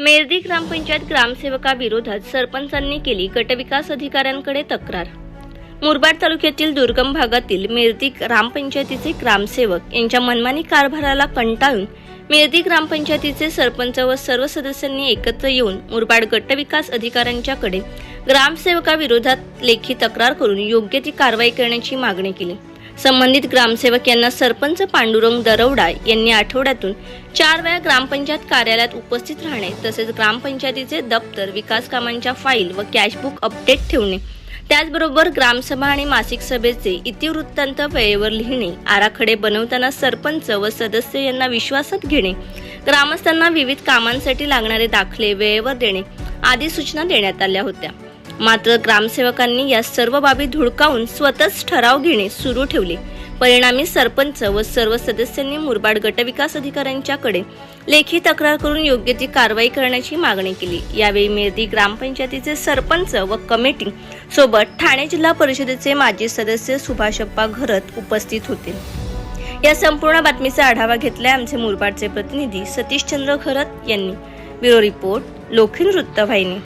मेरदी ग्रामपंचायत ग्रामसेवकाविरोधात सरपंचांनी केली गटविकास अधिकाऱ्यांकडे तक्रार. मुरबाड तालुक्यातील दुर्गम भागातील मेरदी ग्रामपंचायतीचे ग्रामसेवक यांच्या मनमानी कारभाराला कंटाळून मेरदी ग्रामपंचायतीचे सरपंच व सर्व सदस्यांनी एकत्र येऊन मुरबाड गटविकास अधिकाऱ्यांच्याकडे ग्रामसेवकाविरोधात लेखी तक्रार करून योग्य ती कारवाई करण्याची मागणी केली. संबंधित ग्रामसेवक यांना सरपंच पांडुरंग दरवडा यांनी आठवड्यातून चार वेळा ग्रामपंचायत कार्यालयात उपस्थित राहणे तसेच ग्रामपंचायतीचे दप्तर विकास कामांच्या फाईल व कॅशबुक अपडेट ठेवणे. त्याचबरोबर ग्रामसभा आणि मासिक सभेचे इतिवृत्तांत वेळेवर लिहिणे आराखडे बनवताना सरपंच व सदस्य यांना विश्वासात घेणे ग्रामस्थांना विविध कामांसाठी लागणारे दाखले वेळेवर देणे आदी सूचना देण्यात आल्या होत्या. मात्र ग्रामसेवकांनी या सर्व बाबी धुडकावून स्वतःच ठराव घेणे सुरू ठेवले. परिणामी सरपंच व सर्व सदस्यांनी मुरबाड गटविकास अधिकाऱ्यांच्याकडे लेखी तक्रार करून योग्य ती कारवाई करण्याची मागणी केली. यावेळी मेरदी ग्रामपंचायतीचे सरपंच व कमिटी सोबत ठाणे जिल्हा परिषदेचे माजी सदस्य सुभाषप्पा घरत उपस्थित होते. या संपूर्ण बातमीचा आढावा घेतलाय आमचे मुरबाडचे प्रतिनिधी सतीशचंद्र घरत यांनी. ब्युरो रिपोर्ट लोखीन वृत्तवाहिनी.